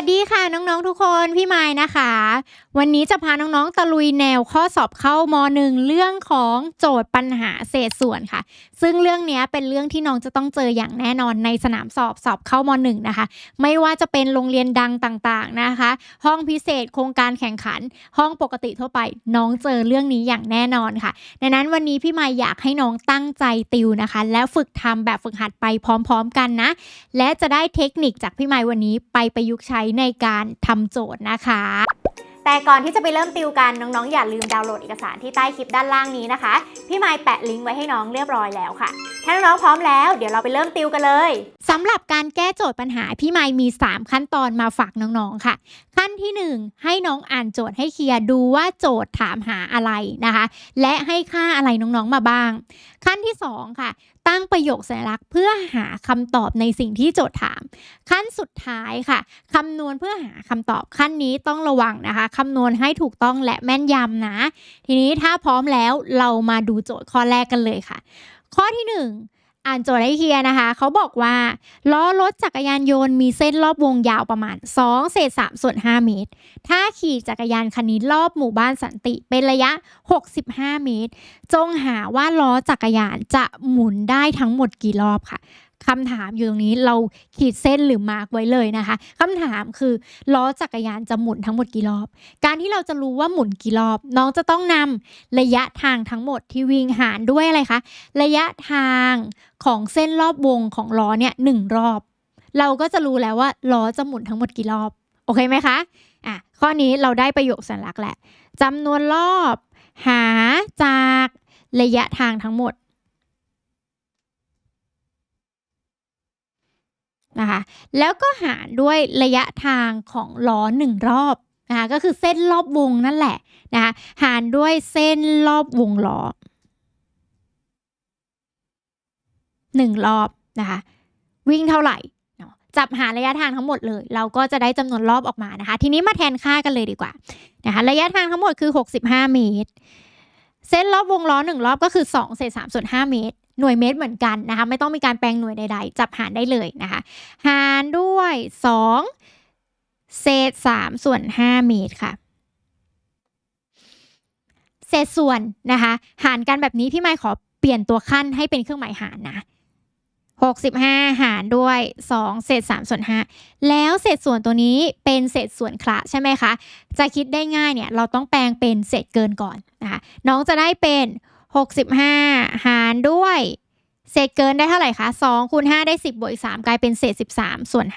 วัสดีค่ะน้องๆทุกคนพี่ไม้นะคะ วันนี้จะพาน้องๆตะลุยแนวข้อสอบเข้ามหนึ่งเรื่องของโจทย์ปัญหาเศษส่วนค่ะ ซึ่งเรื่องนี้เป็นเรื่องที่น้องจะต้องเจออย่างแน่นอนในสนามสอบสอบเข้ามหนึ่งนะคะ ไม่ว่าจะเป็นโรงเรียนดังต่างๆนะคะ ห้องพิเศษโครงการแข่งขัน ห้องปกติทั่วไป น้องเจอเรื่องนี้อย่างแน่นอนค่ะดังนั้นวันนี้พี่ไม้อยากให้น้องตั้งใจติวนะคะ แล้วฝึกทำแบบฝึกหัดไปพร้อม ๆ กันนะและจะได้เทคนิคจากพี่ไม้วันนี้ไปประยุกต์ใช้ในการทำโจทย์นะคะ แต่ก่อนที่จะไปเริ่มติวกันน้องๆ อย่าลืมดาวน์โหลดเอกสารที่ใต้คลิปด้านล่างนี้นะคะ พี่ไม้แปะลิงก์ไว้ให้น้องเรียบร้อยแล้วค่ะถ้าน้องๆพร้อมแล้วเดี๋ยวเราไปเริ่มติวกันเลยสำหรับการแก้โจทย์ปัญหาพี่ไม้มี 3 ขั้นตอนมาฝากน้องๆค่ะ ขั้นที่ 1 ให้น้องอ่านโจทย์ให้เคลียร์ดูว่าโจทย์ถามหาอะไรนะคะ และให้ค่าอะไรน้องๆมาบ้างขั้นที่ 2 ค่ะ ตั้งประโยคสัญลักษณ์เพื่อหาคำตอบในสิ่งที่โจทย์ถาม ขั้นสุดท้ายค่ะคำนวณเพื่อหาคำตอบขั้นนี้ต้องระวังนะคะคำนวณให้ถูกต้องและแม่นยำนะ ทีนี้ถ้าพร้อมแล้วเรามาดูโจทย์ข้อแรกกันเลยค่ะ ข้อที่ 1 อ่านโจทย์ให้เคลียร์นะคะ เขาบอกว่า ล้อรถจักรยานยนต์มีเส้นรอบวงยาวประมาณ 2 เศษ3ส่วน 5 เมตร ถ้าขี่จักรยานคันนี้รอบหมู่บ้านสันติเป็นระยะ 65 เมตร จงหาว่าล้อจักรยานจะหมุนได้ทั้งหมดกี่รอบค่ะ คำถามอยู่ตรงนี้เราขีดเส้นหรือมาร์กไว้เลยนะคะคำถามคือล้อจักรยานจะหมุนทั้งหมดกี่รอบ การที่เราจะรู้ว่าหมุนกี่รอบ น้องจะต้องนำระยะทางทั้งหมดที่วิ่งหารด้วยอะไรคะระยะทางของเส้นรอบวงของล้อเนี่ยหนึ่งรอบ เราก็จะรู้แล้วว่าล้อจะหมุนทั้งหมดกี่รอบ โอเคไหมคะอะข้อนี้เราได้ประโยคสัญลักษณ์แหละจำนวนรอบ หาจากระยะทางทั้งหมด นะคะ แล้วก็หารด้วยระยะทางของล้อหนึ่งรอบนะคะก็คือเส้นรอบวงนั่นแหละนะคะหารด้วยเส้นรอบวงล้อหนึ่งรอบนะคะวิ่งเท่าไหร่จับหาระยะทางทั้งหมดเลย เราก็จะได้จำนวนรอบออกมานะคะ ทีนี้มาแทนค่ากันเลยดีกว่านะคะระยะทางทั้งหมดคือ 65 เมตร เส้นรอบวงล้อหนึ่งรอบก็คือ2เศษ3ส่วน5เมตร หน่วยเมตรเหมือนกันนะคะ ไม่ต้องมีการแปลงหน่วยใดๆ จับหารได้เลยนะคะ หารด้วย 2 เศษ3ส่วน5เมตรค่ะเศษส่วนนะคะ หารกันแบบนี้พี่ไม้ขอเปลี่ยนตัวขั้นให้เป็นเครื่องหมายหารนะ 65 หารด้วย 2 เศษ3ส่วน5แล้วเศษส่วนตัวนี้เป็นเศษส่วนคละใช่ไหมคะ จะคิดได้ง่ายเนี่ยเราต้องแปลงเป็นเศษเกินก่อนนะคะน้องจะได้เป็น 65 หารด้วย เศษเกินได้เท่าไหร่คะ2คูณ5ได้ 10บวกอีก3กลายเป็นเศษ 13 ส่วน 5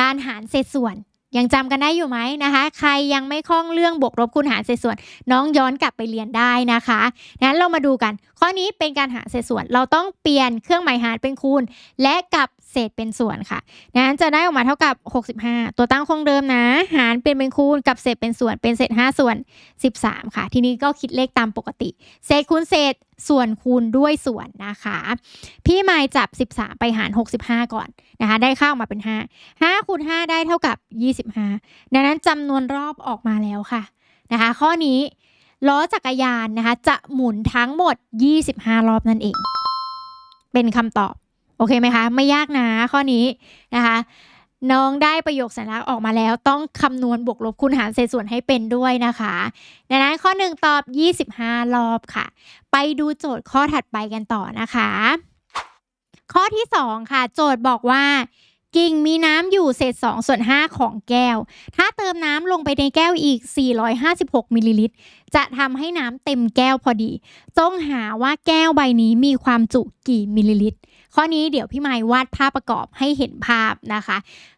การหารเศษส่วน ยังจำกันได้อยู่ไหมนะคะ ใครยังไม่คล่องเรื่องบวกลบคูณหารเศษส่วน น้องย้อนกลับไปเรียนได้นะคะงั้นเรามาดูกัน ข้อนี้เป็นการหารเศษส่วน เราต้องเปลี่ยนเครื่องหมายหารเป็นคูณ และกับ เศษเป็นส่วนค่ะงั้นจะได้ออกมาเท่ากับ 65 ตัวตั้งคงเดิมนะ หารเป็นเป็นคูณกับเศษเป็นส่วนเป็นเศษ 5 ส่วน 13 ค่ะ ทีนี้ก็คิดเลขตามปกติ เศษคูณเศษส่วนคูณด้วยส่วนนะคะ พี่ไมายจับ 13 ไปหาร 65 ก่อนนะคะ ได้ข้าออกมาเป็น 5 5คูณ5ได้เท่ากับ 25 ดังนั้นจำนวนรอบออกมาแล้วค่ะนะคะ ข้อนี้ล้อจักรยานนะคะ จะหมุนทั้งหมด 25 รอบนั่นเอง เป็นคำตอบ โอเคไหมคะ ไม่ยากนะข้อนี้นะคะ น้องได้ประโยคสัญลักษณ์ออกมาแล้ว ต้องคำนวณบวกลบคูณหารเศษส่วนให้เป็นด้วยนะคะดังนั้นข้อ 1 ตอบ 25 รอบค่ะ ไปดูโจทย์ข้อถัดไปกันต่อนะคะ ข้อที่ 2 ค่ะ โจทย์บอกว่ากิ่งมีน้ำอยู่เศษ2ส่วน5ของแก้ว ถ้าเติมน้ำลงไปในแก้วอีก 456มิลลิลิตร จะทำให้น้ำเต็มแก้วพอดีจงหาว่าแก้วใบนี้มีความจุกี่มิลลิลิตร ข้อนี้เดี๋ยวพี่ไม้วาดภาพประกอบให้เห็นภาพนะคะ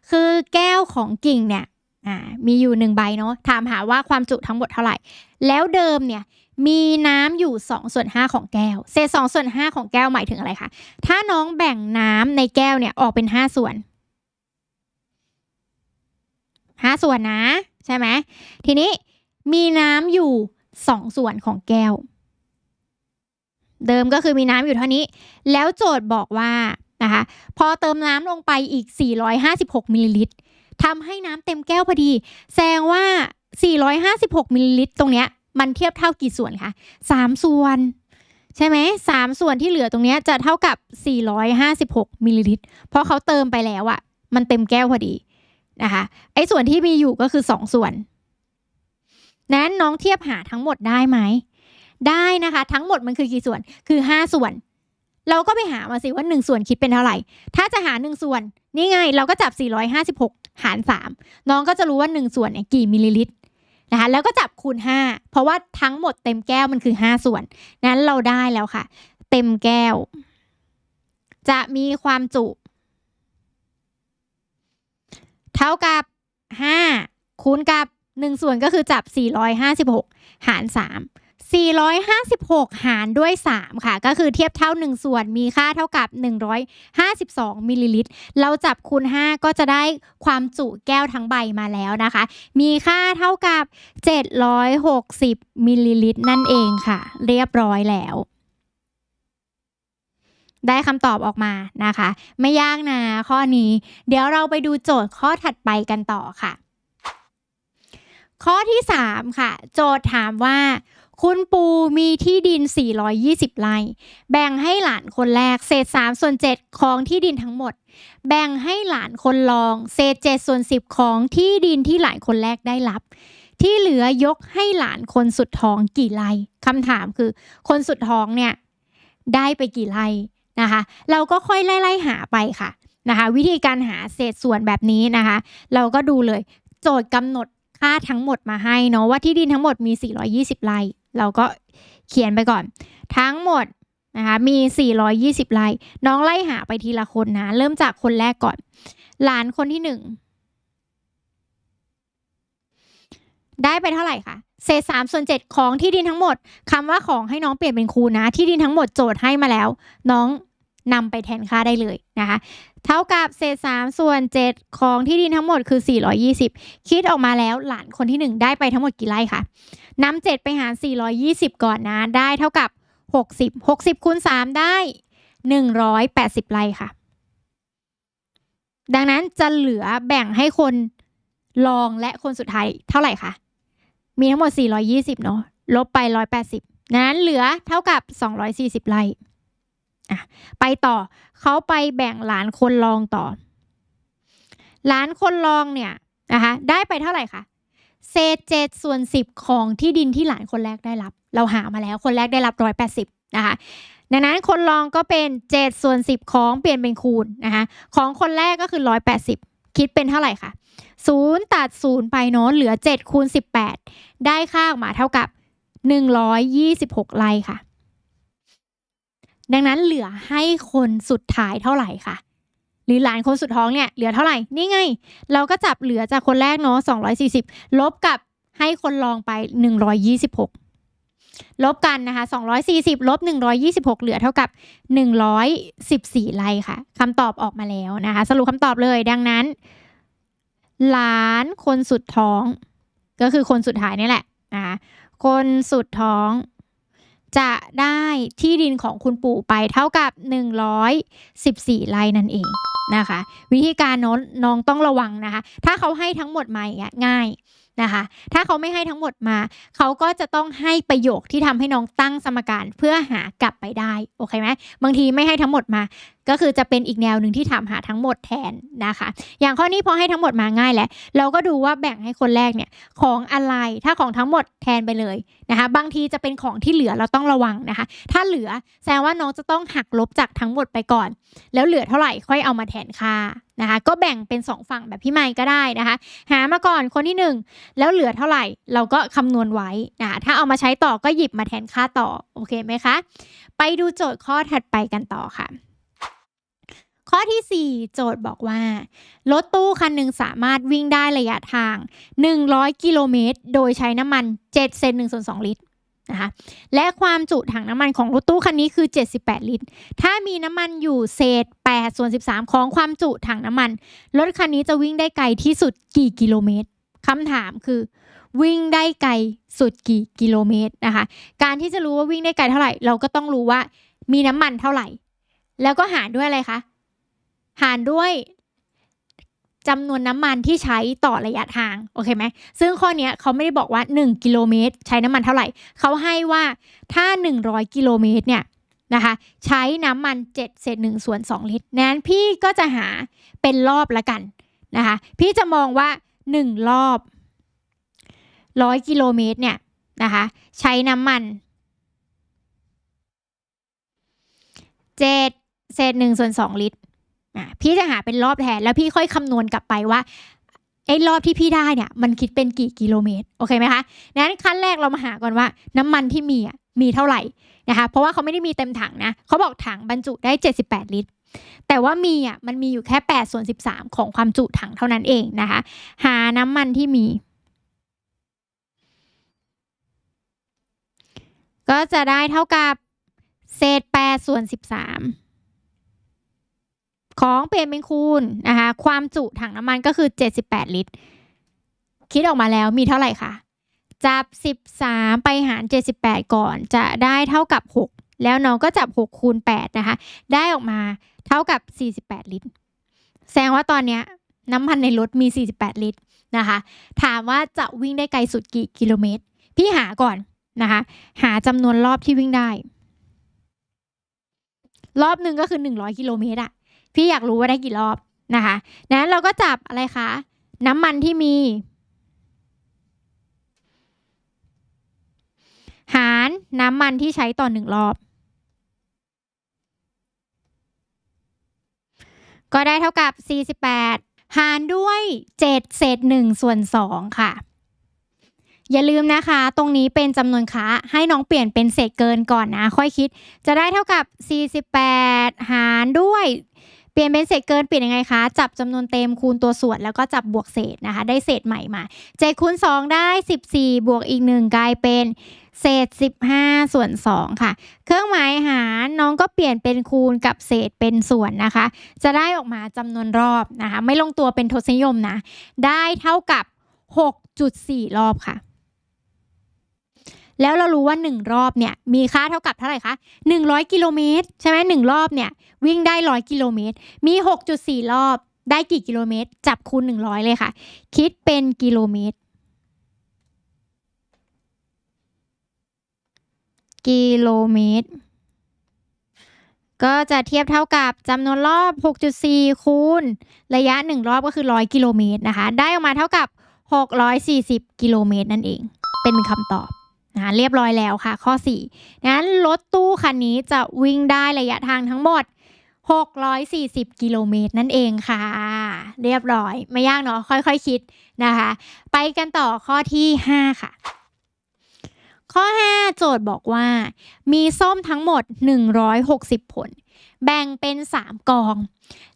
คือแก้วของกิ่งเนี่ยมีอยู่หนึ่งใบเนาะถามหาว่าความจุทั้งหมดเท่าไหร่ แล้วเดิมเนี่ยมีน้ำอยู่2ส่วน5ของแก้ว เศษ2ส่วน5ของแก้วหมายถึงอะไรคะ ถ้าน้องแบ่งน้ำในแก้วเนี่ยออกเป็น 5 ส่วน 5 ส่วนนะ ใช่ไหมทีนี้มีน้ำอยู่ 2 ส่วนของแก้ว เดิมก็คือมีน้ำอยู่เท่านี้ แล้วโจทย์บอกว่านะคะพอเติมน้ำลงไปอีก 456มิลลิลิตรทำให้น้ำเต็มแก้วพอดี แสดงว่า 456มิลลิลิตรตรงเนี้ยมันเทียบเท่ากี่ส่วนคะ3 ส่วน ใช่ไหมสามส่วนที่เหลือตรงเนี้ยจะเท่ากับ 456มิลลิลิตรเพราะเขาเติมไปแล้วอะมันเต็มแก้วพอดีนะคะไอ้ส่วนที่มีอยู่ก็คือสองส่วนนั้นน้องเทียบหาทั้งหมดได้ไหม ได้นะคะ ทั้งหมดมันคือกี่ส่วนคือห้าส่วน เราก็ไปหามาสิว่าหนึ่งส่วนคิดเป็นเท่าไหร่ ถ้าจะหาหนึ่งส่วน นี่ไง เราก็จับ 456 หาร 3 น้องก็จะรู้ว่า 1 ส่วนเนี่ยกี่มิลลิลิตรนะคะแล้วก็จับคูณ 5 เพราะว่าทั้งหมดเต็มแก้วมันคือ 5 ส่วน นั้นเราได้แล้วค่ะ เต็มแก้ว จะมีความจุ เท่ากับ 5 คูณกับ 1 ส่วนก็คือจับ 456 หาร 3 456 หารด้วย 3 ค่ะ ก็คือเทียบเท่า 1 ส่วนมีค่าเท่ากับ 152 มิลลิลิตร เราจับคูณ 5 ก็จะได้ความจุแก้วทั้งใบมาแล้วนะคะ มีค่าเท่ากับ 760 มิลลิลิตร นั่นเองค่ะ เรียบร้อยแล้ว ได้คำตอบออกมานะคะ ไม่ยากนะข้อนี้ เดี๋ยวเราไปดูโจทย์ข้อถัดไปกันต่อค่ะ ข้อที่ 3 ค่ะ โจทย์ถามว่า คุณปูมีที่ดิน 420 ไร่ แบ่งให้หลานคนแรก เศษ 3 ส่วน 7 ของที่ดินทั้งหมด แบ่งให้หลานคนรอง เศษ 7 ส่วน 10 ของที่ดินที่หลานคนแรกได้รับ ที่เหลือยกให้หลานคนสุดท้องกี่ไร่คำถามคือ คนสุดท้องเนี่ยได้ไปกี่ไร่นะคะ เราก็ค่อยไล่ๆหาไปค่ะนะคะวิธีการหาเศษส่วนแบบนี้นะคะ เราก็ดูเลยโจทย์กำหนดค่าทั้งหมดมาให้เนาะว่าที่ดินทั้งหมดมี 420 ไร่ เราก็เขียนไปก่อน ทั้งหมดนะคะมี 420ไร่น้องไล่หาไปทีละคนนะ เริ่มจากคนแรกก่อน หลานคนที่หนึ่งได้ไปเท่าไหร่คะเศษสามส่วนเจ็ดของที่ดินทั้งหมดคำว่าของให้น้องเปลี่ยนเป็นคูณนะ ที่ดินทั้งหมดโจทย์ให้มาแล้ว น้องนำไปแทนค่าได้เลยนะคะ เท่ากับเศษ 3 ส่วน 7 ของที่ดินทั้งหมดคือ 420 คิดออกมาแล้วหลานคนที่ 1 ได้ไปทั้งหมดกี่ไร่คะนำ7ไปหาร 420 ก่อนนะ ได้เท่ากับ 60 60คูณ3ได้ 180 ไร่ค่ะ ดังนั้นจะเหลือแบ่งให้คนรองและคนสุดท้ายเท่าไหร่คะ มีทั้งหมด 420 เนาะลบไป 180 นั้นเหลือเท่ากับ 240 ไร่ อะไปต่อเขาไปแบ่งหลานคนรองต่อ หลานคนรองเนี่ยนะคะได้ไปเท่าไหร่คะเศษเจ็ดส่วนสิบของที่ดินที่หลานคนแรกได้รับ เราหามาแล้วคนแรกได้รับร้อยแปดสิบนะคะดังนั้นคนรองก็เป็นเจ็ดส่วนสิบของเปลี่ยนเป็นคูณนะคะของคนแรกก็คือร้อยแปดสิบคิดเป็นเท่าไหร่คะศูนย์ตัดศูนย์ไปเนาะเหลือเจ็ดคูณสิบแปดได้ค่าออกมาเท่ากับหนึ่งร้อยยี่สิบหกไร่ค่ะ ดังนั้นเหลือให้คนสุดท้ายเท่าไหร่ค่ะ หรือหลานคนสุดท้องเนี่ยเหลือเท่าไหร่ นี่ไง เราก็จับเหลือจากคนแรกเนาะ240 ลบกับให้คนรองไป 126 ลบกันนะคะ 240 ลบ 126 เหลือเท่ากับ 114ไร่ค่ะคำตอบออกมาแล้วนะคะ สรุปคำตอบเลยดังนั้น หลานคนสุดท้อง ก็คือคนสุดท้ายนี่แหละนะคะคนสุดท้อง จะได้ที่ดินของคุณปู่ไปเท่ากับ 114 ไร่นั่นเองนะคะ วิธีการน้องน้องต้องระวังนะคะ ถ้าเขาให้ทั้งหมดมาอย่างเงี้ยง่ายนะคะ ถ้าเขาไม่ให้ทั้งหมดมา เขาก็จะต้องให้ประโยคที่ทำให้น้องตั้งสมการเพื่อหากลับไปได้โอเคไหมบางทีไม่ให้ทั้งหมดมา ก็คือจะเป็นอีกแนวหนึ่งที่ถามหาทั้งหมดแทนนะคะ อย่างข้อนี้พอให้ทั้งหมดมาง่ายแล้วเราก็ดูว่าแบ่งให้คนแรกเนี่ยของอะไรถ้าของทั้งหมดแทนไปเลยนะคะ บางทีจะเป็นของที่เหลือเราต้องระวังนะคะ ถ้าเหลือแสดงว่าน้องจะต้องหักลบจากทั้งหมดไปก่อน แล้วเหลือเท่าไหร่ค่อยเอามาแทนค่า นะคะก็แบ่งเป็น 2 ฝั่งแบบพี่ไมค์ก็ได้นะคะหามาก่อนคนที่ 1 แล้วเหลือเท่าไหร่ เราก็คำนวณไว้นะคะถ้าเอามาใช้ต่อก็หยิบมาแทนค่าต่อโอเคไหมคะ ไปดูโจทย์ข้อถัดไปกันต่อค่ะข้อที่ 4 โจทย์บอกว่า รถตู้คันหนึ่งสามารถวิ่งได้ระยะทาง 100 กิโลเมตร โดยใช้น้ำมัน7เซน1ส่วน2ลิตร นะคะ และความจุถังน้ำมันของรถตู้คันนี้คือ 78 ลิตร ถ้ามีน้ำมันอยู่เศษ8ส่วน13 ของความจุถังน้ำมัน รถคันนี้จะวิ่งได้ไกลที่สุดกี่กิโลเมตรคำถามคือ วิ่งได้ไกลสุดกี่กิโลเมตรนะคะ การที่จะรู้ว่าวิ่งได้ไกลเท่าไหร่ เราก็ต้องรู้ว่ามีน้ำมันเท่าไหร่ แล้วก็หารด้วยอะไรคะ หารด้วย จำนวนน้ำมันที่ใช้ต่อระยะทางโอเคไหมซึ่งข้อนี้เขาไม่ได้บอกว่า 1 กิโลเมตร ใช้น้ำมันเท่าไหร่ เขาให้ว่าถ้า 100 กิโลเมตรเนี่ยนะคะใช้น้ำมัน 7 เศษ1ส่วน 2 ลิตรนั้นพี่ก็จะหาเป็นรอบละกันนะคะพี่จะมองว่า 1 รอบ 100 กิโลเมตรเนี่ยนะคะใช้น้ำมัน 7 เศษ1ส่วน 2 ลิตร พี่จะหาเป็นรอบแทนแล้วพี่ค่อยคำนวณกลับไปว่าไอ้รอบที่พี่ได้เนี่ยมันคิดเป็นกี่กิโลเมตรโอเคไหมคะนั้นขั้นแรกเรามาหาก่อนว่าน้ำมันที่มีอะมีเท่าไหร่นะคะเพราะว่าเขาไม่ได้มีเต็มถังนะเขาบอกถังบรรจุได้ 78 ลิตร แต่ว่ามีอะมันมีอยู่แค่8ส่วน13 ของความจุถังเท่านั้นเองนะคะ หาน้ำมันที่มี ก็จะได้เท่ากับเศษ8ส่วน13 ของเปลี่ยนเป็นคูณนะคะความจุถังน้ำมันก็คือ 78 ลิตร คิดออกมาแล้วมีเท่าไหร่คะจับ 13 ไปหาร 78 ก่อนจะได้เท่ากับ 6 แล้วน้องก็จับ 6 คูณ 8 นะคะ ได้ออกมาเท่ากับ 48 ลิตร แสดงว่าตอนเนี้ยน้ำมันในรถมี 48 ลิตรนะคะ ถามว่าจะวิ่งได้ไกลสุดกี่กิโลเมตร พี่หาก่อนนะคะ หาจำนวนรอบที่วิ่งได้ รอบหนึ่งก็คือ 100 กิโลเมตรอะ พี่อยากรู้ว่าได้กี่รอบนะคะนั้นเราก็จับอะไรคะ น้ำมันที่มี หารน้ำมันที่ใช้ต่อหนึ่งรอบ ก็ได้เท่ากับ 48 หารด้วย 7 เศษ 1 ส่วน 2 ค่ะ อย่าลืมนะคะ ตรงนี้เป็นจำนวนค้าให้น้องเปลี่ยนเป็นเศษเกินก่อนนะ ค่อยคิด จะได้เท่ากับ 48 หารด้วย ลี่ยนเป็นเศษเกินเปลี่ยนยังไงคะ จับจำนวนเต็มคูณตัวส่วนแล้วก็จับบวกเศษนะคะ ได้เศษใหม่มา7คูณ2ได้ 14 บวกอีก 1 กลายเป็นเศษ 15 ส่วน 2 ค่ะ เครื่องหมายหารน้องก็เปลี่ยนเป็นคูณกับเศษเป็นส่วนนะคะ จะได้ออกมาจำนวนรอบนะคะ ไม่ลงตัวเป็นทศนิยมนะ ได้เท่ากับ 6.4 รอบค่ะ แล้วเรารู้ว่า 1 รอบเนี่ยมีค่าเท่ากับเท่าไหร่คะ100 กิโลเมตรใช่ไหมหนึ่งรอบเนี่ยวิ่งได้ 100 กิโลเมตร มี 6.4 รอบได้กี่กิโลเมตร จับคูณ 100 เลยค่ะ คิดเป็นกิโลเมตร กิโลเมตร ก็จะเทียบเท่ากับจำนวนรอบ 6.4 คูณ ระยะ 1 รอบก็คือ 100 กิโลเมตรนะคะ ได้ออกมาเท่ากับ 640 กิโลเมตรนั่นเอง เป็นคำตอบ นะเรียบร้อยแล้วค่ะ ข้อ4งั้นรถตู้คันนี้จะวิ่งได้ระยะทางทั้งหมด 640 กิโลเมตรนั่นเองค่ะ เรียบร้อย ไม่ยากเนาะค่อยๆคคิดนะคะ ไปกันต่อข้อที่ 5 ค่ะ ข้อ 5 โจทย์บอกว่า มีส้มทั้งหมด 160 ผล แบ่งเป็น 3 กอง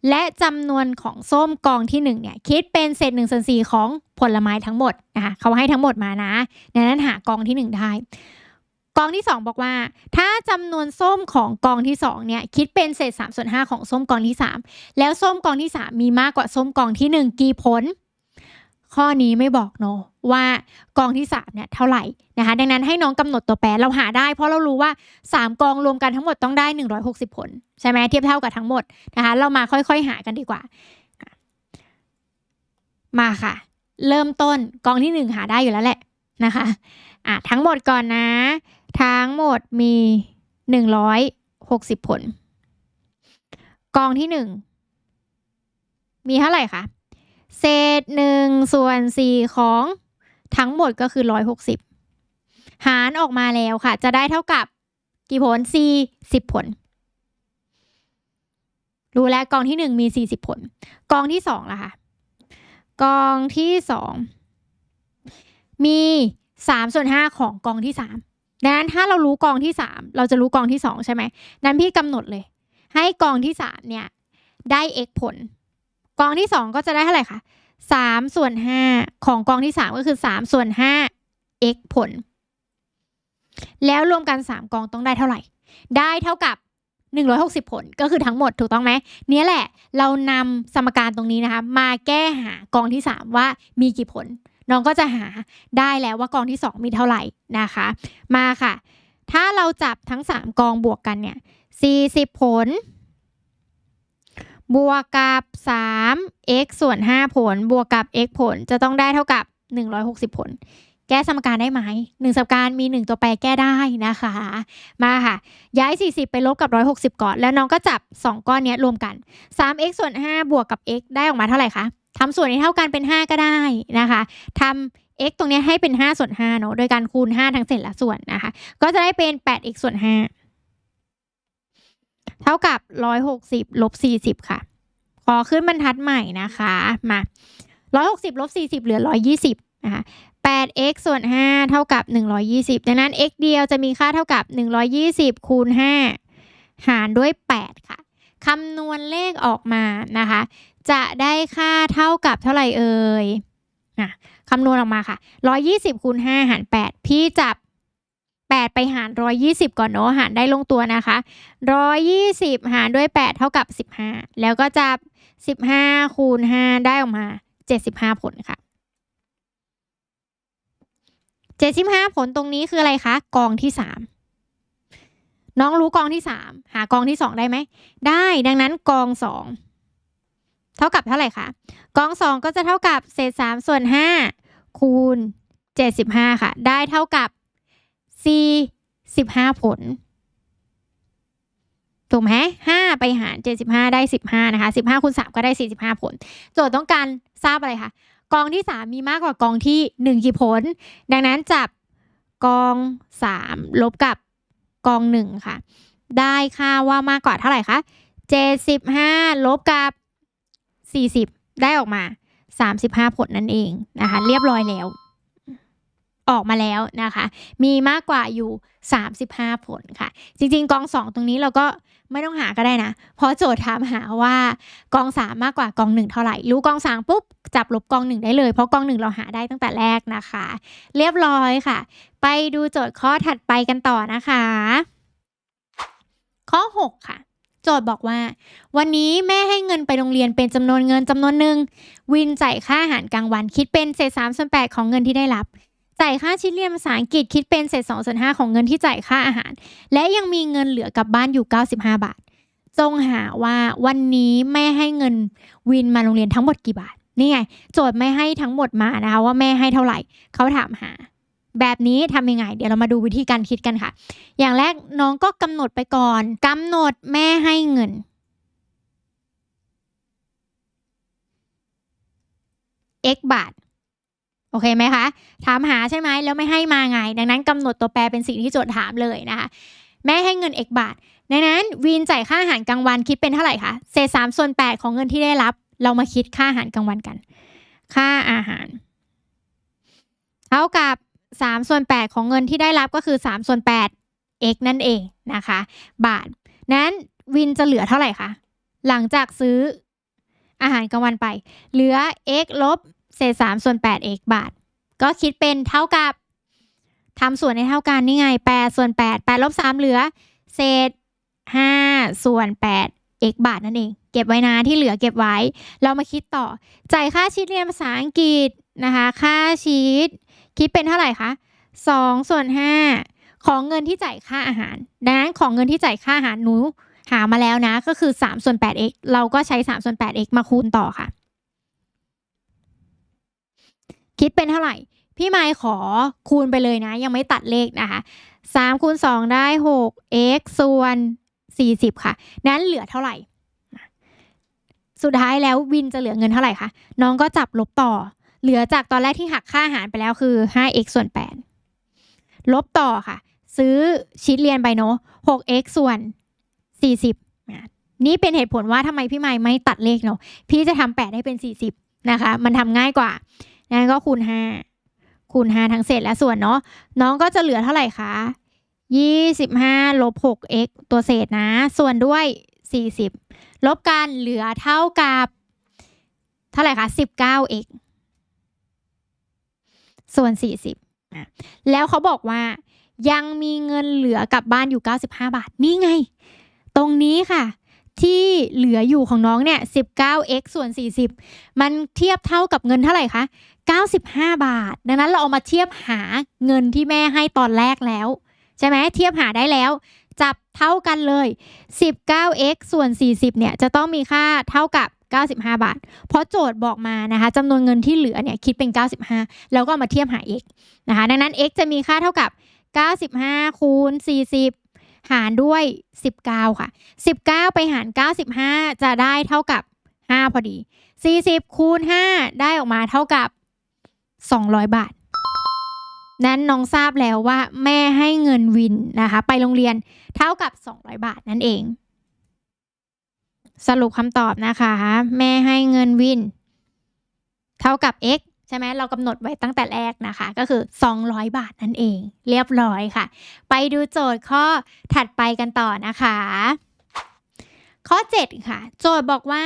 และจำนวนของส้มกองที่1เนี่ยคิดเป็นเศษ1ส่วน4ของผลไม้ทั้งหมดนะคะเขาให้ทั้งหมดมานะดังนั้นหากองที่ 1 ได้กองที่ 2 บอกว่า ถ้าจำนวนส้มของกองที่2เนี่ยคิดเป็นเศษ3ส่วน5ของส้มกองที่ 3 แล้วส้มกองที่ 3 มีมากกว่าส้มกองที่ 1 กี่ผล ข้อนี้ไม่บอกเนาะว่ากองที่3เนี่ยเท่าไหร่นะคะดังนั้นให้น้องกำหนดตัวแปรเราหาได้ เพราะเรารู้ว่า 3 กองรวมกันทั้งหมดต้องได้ 160 ผล ใช่ไหมเทียบเท่ากับทั้งหมดนะคะเรามาค่อยๆหากันดีกว่า มาค่ะ เริ่มต้นกองที่ 1 หาได้อยู่แล้วแหละนะคะอะทั้งหมดก่อนนะ ทั้งหมดมี 160 ผล กองที่ 1 มีเท่าไหร่คะ เศษหนึ่งส่วนสี่ของทั้งหมดก็คือร้อยหกสิบหารออกมาแล้วค่ะ จะได้เท่ากับกี่ผลสี่สิบผล รู้แล้วกองที่หนึ่งมีสี่สิบผล กองที่สองล่ะค่ะ กองที่สองมีสามส่วนห้าของกองที่สามดังนั้นถ้าเรารู้กองที่สามเราจะรู้กองที่สองใช่ไหมนั้นพี่กำหนดเลย ให้กองที่สามเนี่ยได้ x ผล กองที่สองก็จะได้เท่าไหร่คะสามส่วนห้าของกองที่สามก็คือสามส่วนห้า x ผล แล้วรวมกันสามกองต้องได้เท่าไหร่ ได้เท่ากับหนึ่งร้อยหกสิบผลก็คือทั้งหมดถูกต้องไหมเนี้ยแหละ เรานำสมการตรงนี้นะคะ มาแก้หากองที่สามว่ามีกี่ผล น้องก็จะหาได้แล้วว่ากองที่สองมีเท่าไหร่นะคะ มาค่ะ ถ้าเราจับทั้งสามกองบวกกันเนี่ยสี่สิบผล บวกกับ3 x ส่วน 5 ผล บวกกับ x ผลจะต้องได้เท่ากับ 160 ผล แก้สมการได้ไหมหนึ่งสมการมีหนึ่งตัวแปรแก้ได้นะคะ มาค่ะ ย้าย 40 ไปลบกับ 160 ก่อน แล้วน้องก็จับ 2 ก้อนนี้รวมกัน 3x ส่วน 5 บวกกับ x ได้ออกมาเท่าไหร่คะทำส่วนนี้เท่ากันเป็น 5 ก็ได้นะคะทำ x ตรงนี้ให้เป็น 5 ส่วน5เนอะโดยการคูณ 5 ทั้งเศษและส่วนนะคะ ก็จะได้เป็น 8x ส่วน5 เท่ากับ 160ลบ40 ค่ะ ขอขึ้นบรรทัดใหม่นะคะ มา 160ลบ40 เหลือ 120 นะคะ 8x ส่วน 5 เท่ากับ 120 ดังนั้น x เดียวจะมีค่าเท่ากับ 120 คูณ 5 หารด้วย 8 ค่ะ คำนวณเลขออกมานะคะ จะได้ค่าเท่ากับเท่าไหร่เอ่ยนะคำนวณออกมาค่ะ 120คูณ5หาร 8 พี่จับ 8 ไปหาร 120 ก่อนเนาะหารได้ลงตัวนะคะ 120 หารด้วย 8 เท่ากับ 15 แล้วก็จับ 15 คูณ 5 ได้ออกมา 75 ผลค่ะ 75 ผลตรงนี้คืออะไรคะ กองที่ 3 น้องรู้กองที่ 3 หากองที่ 2 ได้ไหม ได้ดังนั้นกอง 2 เท่ากับเท่าไหร่คะกอง 2 ก็จะเท่ากับเศษ 3 ส่วน 5 คูณ 75 ค่ะ ได้เท่ากับ c 15ผล ถูกไหม5ไปหาร75ได้15นะคะ15คูณ3ก็ได้45ผล โจทย์ต้องการทราบอะไรคะ กองที่3มีมากกว่ากองที่1กี่ผล ดังนั้นจับกอง3ลบกับกอง1ค่ะ ได้ค่าว่ามากกว่าเท่าไหร่คะ75ลบกับ40ได้ออกมา35ผลนั่นเองนะคะ เรียบร้อยแล้ว ออกมาแล้วนะคะ มีมากกว่าอยู่ 35 ผลค่ะ จริงๆ กอง 2 ตรงนี้เราก็ไม่ต้องหาก็ได้นะ เพราะโจทย์ถามหาว่ากอง 3 มากกว่ากอง 1 เท่าไหร่ รู้กอง 3 ปุ๊บ จับลบกอง 1 ได้เลย เพราะกอง 1 เราหาได้ตั้งแต่แรกนะคะ เรียบร้อยค่ะ ไปดูโจทย์ข้อถัดไปกันต่อนะคะ ข้อ 6 ค่ะโจทย์บอกว่า วันนี้แม่ให้เงินไปโรงเรียนเป็นจำนวนเงินจำนวนหนึ่งวินจ่ายค่าอาหารกลางวันคิดเป็นเศษ3ส่วน8ของเงินที่ได้รับ จ่ายค่าชิ้นเรียนภาษาอังกฤษคิดเป็นเศษ2ส่วน5ของเงินที่จ่ายค่าอาหาร และยังมีเงินเหลือกลับบ้านอยู่ 95 บาท จงหาว่าวันนี้แม่ให้เงินวินมาโรงเรียนทั้งหมดกี่บาท นี่ไง โจทย์ไม่ให้ทั้งหมดมานะคะว่าแม่ให้เท่าไหร่เขาถามหา แบบนี้ทำยังไง เดี๋ยวเรามาดูวิธีการคิดกันค่ะ อย่างแรกน้องก็กำหนดไปก่อนกำหนดแม่ให้เงิน x บาท โอเคไหมคะ ถามหาใช่ไหมแล้วไม่ให้มาไง ดังนั้นกำหนดตัวแปรเป็นสิ่งที่โจทย์ถามเลยนะคะ แม่ให้เงิน x บาท ดังนั้นวีนจ่ายค่าอาหารกลางวันคิดเป็นเท่าไหร่คะ เศษสามส่วนแปดของเงินที่ได้รับ เรามาคิดค่าอาหารกลางวันกัน ค่าอาหาร เท่ากับสามส่วนแปดของเงินที่ได้รับก็คือสามส่วนแปด x นั่นเองนะคะ บาท นั้นวินจะเหลือเท่าไหร่คะ หลังจากซื้ออาหารกลางวันไป เหลือ x ลบ เศษ3ส่วน8 x บาท ก็คิดเป็นเท่ากับทำส่วนให้เท่ากันนี่ไง8ส่วน8 8ลบ3เหลือ เศษ5ส่วน8 x บาทนั่นเอง เก็บไว้นะที่เหลือเก็บไว้ เรามาคิดต่อ จ่ายค่าชีตเรียนภาษาอังกฤษนะคะ ค่าชีตคิดเป็นเท่าไหร่คะ2ส่วน5ของเงินที่จ่ายค่าอาหาร ดังนั้นของเงินที่จ่ายค่าอาหารหนูหามาแล้วนะ ก็คือ3ส่วน 8x เราก็ใช้3ส่วน 8x มาคูณต่อค่ะ คิดเป็นเท่าไหร่ พี่ไมค์ขอคูณไปเลยนะ ยังไม่ตัดเลขนะคะ3คูณ2ได้ 6x ส่วน 40 ค่ะ นั้นเหลือเท่าไหร่ สุดท้ายแล้ววินจะเหลือเงินเท่าไหร่คะน้องก็จับลบต่อ เหลือจากตอนแรกที่หักค่าอาหารไปแล้วคือ 5x ส่วน 8 ลบต่อค่ะ ซื้อชีตเรียนไปเนาะ 6x ส่วน 40นี่เป็นเหตุผลว่าทำไมพี่ไมค์ไม่ตัดเลขเนาะพี่จะทำ8ให้เป็น 40 นะคะ มันทำง่ายกว่า นั้นก็คูณ5คูณ5ทั้งเศษและส่วนเนาะน้องก็จะเหลือเท่าไหร่คะ25ลบ 6x ตัวเศษนะ ส่วนด้วย40ลบกันเหลือเท่ากับ เท่าไหร่คะ 19x ส่วน40อะแล้วเขาบอกว่า ยังมีเงินเหลือกลับบ้านอยู่95บาท นี่ไง ตรงนี้ค่ะ ที่เหลืออยู่ของน้องเนี่ย 19x ส่วน 40 มันเทียบเท่ากับเงินเท่าไหร่คะ 95 บาท ดังนั้นเราเอามาเทียบหาเงินที่แม่ให้ตอนแรกแล้ว ใช่ไหมเทียบหาได้แล้ว จับเท่ากันเลย 19x ส่วน 40 เนี่ย จะต้องมีค่าเท่ากับ 95 บาท เพราะโจทย์บอกมานะคะจำนวนเงินที่เหลือเนี่ยคิดเป็น 95 แล้วก็มาเทียบหา x นะคะ ดังนั้น x จะมีค่าเท่ากับ 95คูณ40 หารด้วย 19 ค่ะ 19 ไปหาร 95 จะได้เท่ากับ 5 พอดี 40 คูณ 5 ได้ออกมาเท่ากับ 200 บาท นั้นน้องทราบแล้วว่าแม่ให้เงินวินนะคะ ไปโรงเรียนเท่ากับ 200 บาทนั่นเอง สรุปคำตอบนะคะ แม่ให้เงินวิน เท่ากับ x ใช่ไหมเรากำหนดไว้ตั้งแต่แรกนะคะ ก็คือ 200 บาทนั่นเอง เรียบร้อยค่ะ ไปดูโจทย์ข้อถัดไปกันต่อนะคะ ข้อ 7 ค่ะ โจทย์บอกว่า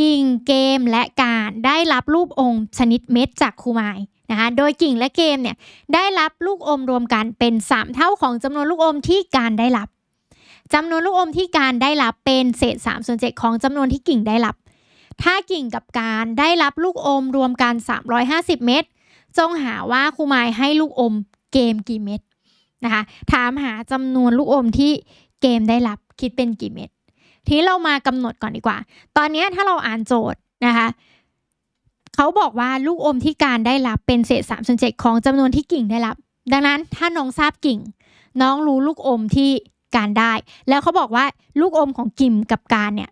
กิ่งเกมและการได้รับรูปองค์ชนิดเม็ดจากครูไม้นะคะโดยกิ่งและเกมเนี่ยได้รับลูกอมรวมกันเป็น 3 เท่าของจำนวนลูกอมที่การได้รับจำนวนลูกอมที่การได้รับเป็นเศษ3ส่วน7ของจำนวนที่กิ่งได้รับ ถ้ากิ่งกับการได้รับลูกอมรวมกัน 350 เม็ดจงหาว่าครูไม้ให้ลูกอมเกมกี่เม็ดนะคะ ถามหาจำนวนลูกอมที่เกมได้รับคิดเป็นกี่เม็ดทีนี้เรามากำหนดก่อนดีกว่า ตอนนี้ถ้าเราอ่านโจทย์นะคะเขาบอกว่าลูกอมที่การได้รับเป็นเศษ3ส่วน7ของจำนวนที่กิ่งได้รับ ดังนั้นถ้าน้องทราบกิ่ง น้องรู้ลูกอมที่การได้ แล้วเขาบอกว่าลูกอมของกิ่มกับการเนี่ย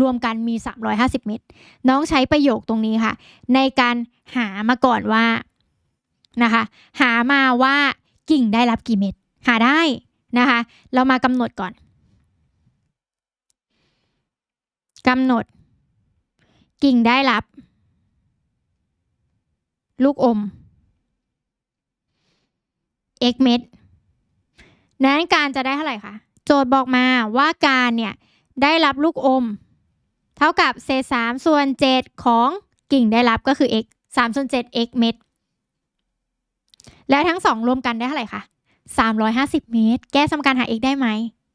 รวมกันมี 350 เม็ดน้องใช้ประโยคตรงนี้ค่ะ ในการหามาก่อนว่านะคะ หามาว่ากิ่งได้รับกี่เม็ดหาได้นะคะ เรามากำหนดก่อนกำหนด กิ่งได้รับ ลูกอม x เม็ดนั้นการจะได้เท่าไหร่คะโจทย์บอกมาว่าการเนี่ยได้รับลูกอม เท่ากับเศษ3ส่วน7ของกิ่งได้รับก็คือ x 3ส่วน7 x เม็ดแล้วทั้ง2รวมกันได้เท่าไหร่คะ350 เมตร แก้สมการหา x ได้ไหม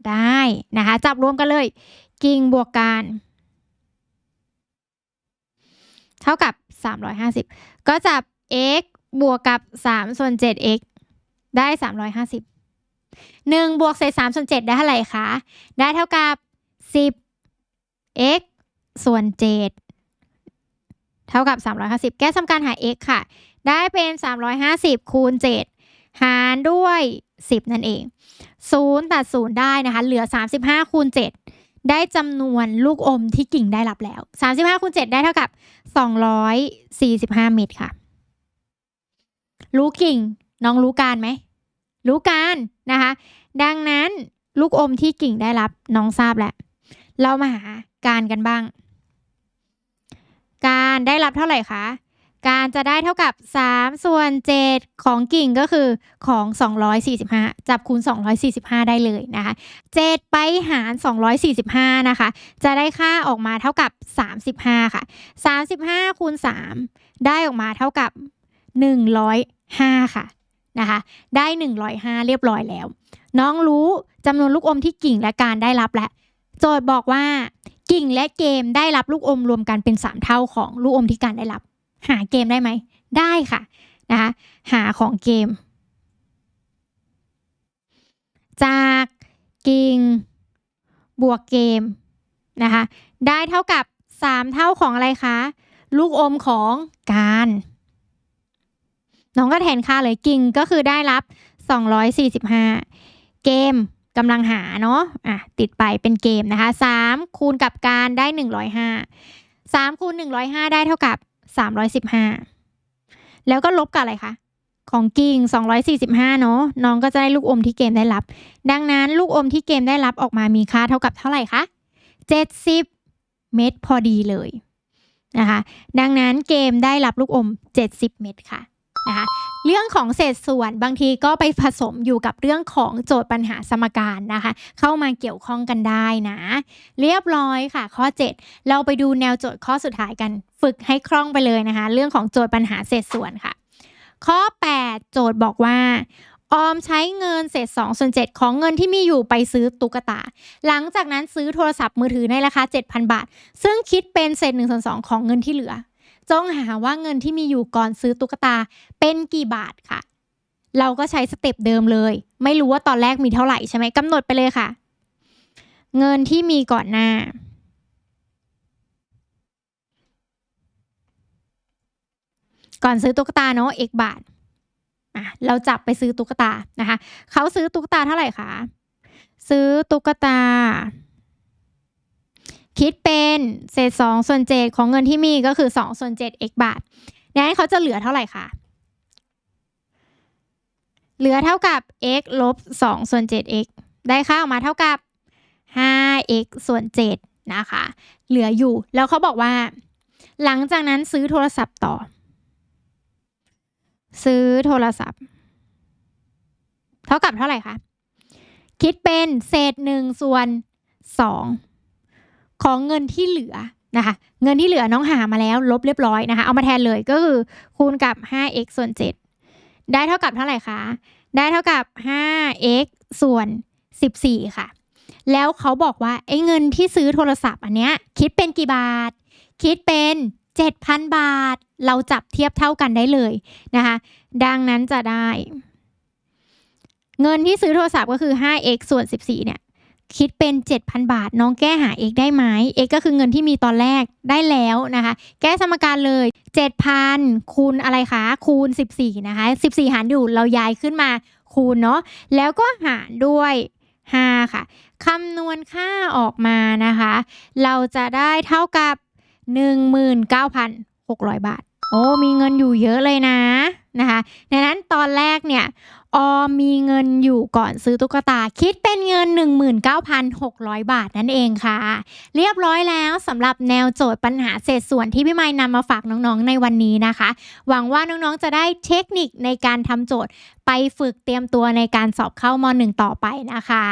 ได้นะคะ จับรวมกันเลย กิ่งบวกการ เท่ากับ 350 ก็จับ x บวกกับ 3 ส่วน 7x ได้ 350 1 บวกเศษ3ส่วน 7 ได้เท่าไหร่คะ ได้เท่ากับ 10 x ส่วน 7 เท่ากับ 350 แก้สมการหา x ค่ะ ได้เป็น 350 คูณ 7 หารด้วย 10 นั่นเอง 0 ตัด 0 ได้นะคะ เหลือ 35 คูณ 7 ได้จำนวนลูกอมที่กิ่งได้รับแล้ว 35คูณ7ได้เท่ากับ 245 เม็ดค่ะ รู้กิ่ง น้องรู้การไหม รู้การนะคะ ดังนั้นลูกอมที่กิ่งได้รับน้องทราบแล้ว เรามาหาการกันบ้าง การได้รับเท่าไหร่คะ การจะได้เท่ากับ 3 ส่วน 7 ของกิ่งก็คือของ 245 จับคูณ 245 ได้เลยนะคะ 7 ไปหาร 245 นะคะ จะได้ค่าออกมาเท่ากับ 35 ค่ะ 35 คูณ 3 ได้ออกมาเท่ากับ 105 ค่ะนะคะได้ 105 เรียบร้อยแล้ว น้องรู้จำนวนลูกอมที่กิ่งและการได้รับและโจทย์บอกว่า กิ่งและเกมได้รับลูกอมรวมกันเป็น 3 เท่าของลูกอมที่การได้รับ หาเกมได้ไหม ได้ค่ะนะคะหาของเกม จากกิ่งบวกเกมนะคะได้เท่ากับ 3 เท่าของอะไรคะลูกอมของการน้องก็แทนค่าเลยกิ่งก็คือได้รับ 245 เกม กำลังหาเนาะอะติดไปเป็นเกมนะคะ3คูณกับการได้ 105 3คูณ105 ได้เท่ากับ 315 แล้วก็ลบกับอะไรคะ ของกิ่ง 245 เนาะน้องก็จะได้ลูกอมที่เกมได้รับ ดังนั้นลูกอมที่เกมได้รับออกมามีค่าเท่ากับเท่าไหร่คะ 70 เม็ดพอดีเลยนะคะ ดังนั้นเกมได้รับลูกอม 70 เม็ดค่ะนะคะ เรื่องของเศษส่วนบางทีก็ไปผสมอยู่กับเรื่องของโจทย์ปัญหาสมการนะคะ เข้ามาเกี่ยวข้องกันได้นะ เรียบร้อยค่ะ ข้อ 7 เราไปดูแนวโจทย์ข้อสุดท้ายกัน ฝึกให้คล่องไปเลยนะคะ เรื่องของโจทย์ปัญหาเศษส่วนค่ะ ข้อ 8 โจทย์บอกว่าออมใช้เงินเศษ2ส่วน7ของเงินที่มีอยู่ไปซื้อตุ๊กตา หลังจากนั้นซื้อโทรศัพท์มือถือในราคา 7,000 บาท ซึ่งคิดเป็นเศษ1ส่วน2ของเงินที่เหลือ จ้องหาว่าเงินที่มีอยู่ก่อนซื้อตุ๊กตาเป็นกี่บาทค่ะ เราก็ใช้สเต็ปเดิมเลย ไม่รู้ว่าตอนแรกมีเท่าไหร่ใช่ไหมกำหนดไปเลยค่ะ เงินที่มีก่อนหน้า ก่อนซื้อตุ๊กตาเนาะเอกบาทอะเราจับไปซื้อตุ๊กตานะคะ เขาซื้อตุ๊กตาเท่าไหร่คะซื้อตุ๊กตา คิดเป็นเศษสองส่วนเจ็ดของเงินที่มีก็คือสองส่วนเจ็ด x บาทงั้นเขาจะเหลือเท่าไหร่คะเหลือเท่ากับ x ลบสองส่วนเจ็ด x ได้ค่าออกมาเท่ากับ 5x ส่วน7นะคะ เหลืออยู่ แล้วเขาบอกว่า หลังจากนั้นซื้อโทรศัพท์ต่อ ซื้อโทรศัพท์ เท่ากับเท่าไหร่คะ คิดเป็นเศษหนึ่งส่วนสอง ของเงินที่เหลือนะคะ เงินที่เหลือน้องหามาแล้วลบเรียบร้อยนะคะ เอามาแทนเลยก็คือคูณกับ 5x ส่วน 7 ได้เท่ากับเท่าไหร่คะ ได้เท่ากับ 5x ส่วน 14 ค่ะ แล้วเขาบอกว่าไอ้เงินที่ซื้อโทรศัพท์อันเนี้ยคิดเป็นกี่บาท คิดเป็น 7,000 บาท เราจับเทียบเท่ากันได้เลยนะคะ ดังนั้นจะได้ เงินที่ซื้อโทรศัพท์ก็คือ 5x ส่วน 14 เนี่ย คิดเป็น 7,000 บาท น้องแก้หา x ได้ไหม x ก็คือเงินที่มีตอนแรกได้แล้วนะคะ แก้สมการเลย 7,000 คูณอะไรคะ คูณ 14 นะคะ 14 หารอยู่เราย้ายขึ้นมาคูณเนาะแล้วก็หารด้วย5ค่ะคำนวณค่าออกมานะคะ เราจะได้เท่ากับ 19,600 บาท โอ้มีเงินอยู่เยอะเลยนะนะคะดังนั้นตอนแรกเนี่ย ออมมีเงินอยู่ก่อนซื้อตุ๊กตาคิดเป็นเงิน 19,600 บาทนั่นเองค่ะ เรียบร้อยแล้วสำหรับแนวโจทย์ปัญหาเศษส่วนที่พี่ไม้นำมาฝากน้องๆในวันนี้นะคะ หวังว่าน้องๆจะได้เทคนิคในการทำโจทย์ ไปฝึกเตรียมตัวในการสอบเข้ามหนึ่งต่อไปนะคะ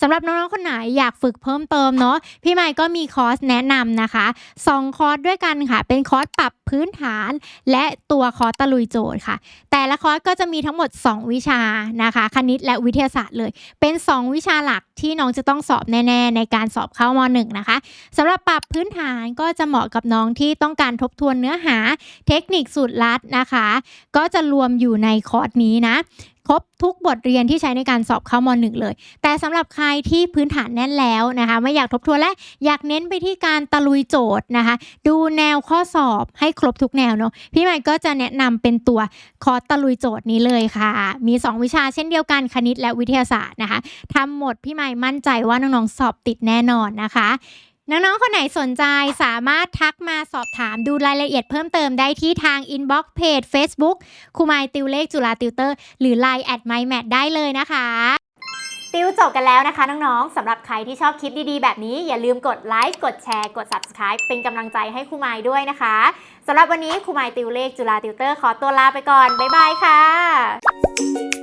สำหรับน้องๆคนไหนอยากฝึกเพิ่มเติมเนาะพี่ไมค์ก็มีคอร์สแนะนำนะคะสองคอร์สด้วยกันค่ะ เป็นคอร์สปรับพื้นฐาน และตัวคอร์สตะลุยโจทย์ค่ะ แต่ละคอร์สก็จะมีทั้งหมด 2 วิชานะคะ คณิตและวิทยาศาสตร์เลย เป็น 2 วิชาหลักที่น้องจะต้องสอบแน่ๆ ในการสอบเข้ามหนึ่งนะคะสำหรับปรับพื้นฐานก็จะเหมาะกับน้องที่ต้องการทบทวนเนื้อหาเทคนิคสูตรลัดนะคะ ก็จะรวมอยู่ในคอร์สนี้นะ ครบทุกบทเรียนที่ใช้ในการสอบเข้ามหนึ่งเลย แต่สำหรับใครที่พื้นฐานแน่นแล้วนะคะ ไม่อยากทบทวนและอยากเน้นไปที่การตะลุยโจทย์นะคะ ดูแนวข้อสอบให้ครบทุกแนวเนาะพี่ใหม่ก็จะแนะนำเป็นตัวคอร์สตะลุยโจทย์นี้เลยค่ะ มี 2 วิชาเช่นเดียวกันคณิตและวิทยาศาสตร์นะคะทำหมดพี่ใหม่มั่นใจว่าน้องๆสอบติดแน่นอนนะคะ น้องๆ คนไหนสนใจสามารถทักมาสอบถามดูรายละเอียดเพิ่มเติมได้ที่ทางอินบ็อกซ์เพจ Facebook ครูไมายติวเลขจุฬาติวเตอร์ หรือ Line แอดไมแมทได้เลยนะคะ ติวจบกันแล้วนะคะน้องๆ สำหรับใครที่ชอบคลิปดีๆ แบบนี้ อย่าลืมกดไลค์กดแชร์ กด Subscribe เป็นกำลังใจให้ครูไมายด้วยนะคะสำหรับวันนี้ครูไมายติวเลขจุฬาติวเตอร์ขอตัวลาไปก่อน บ๊ายบายค่ะ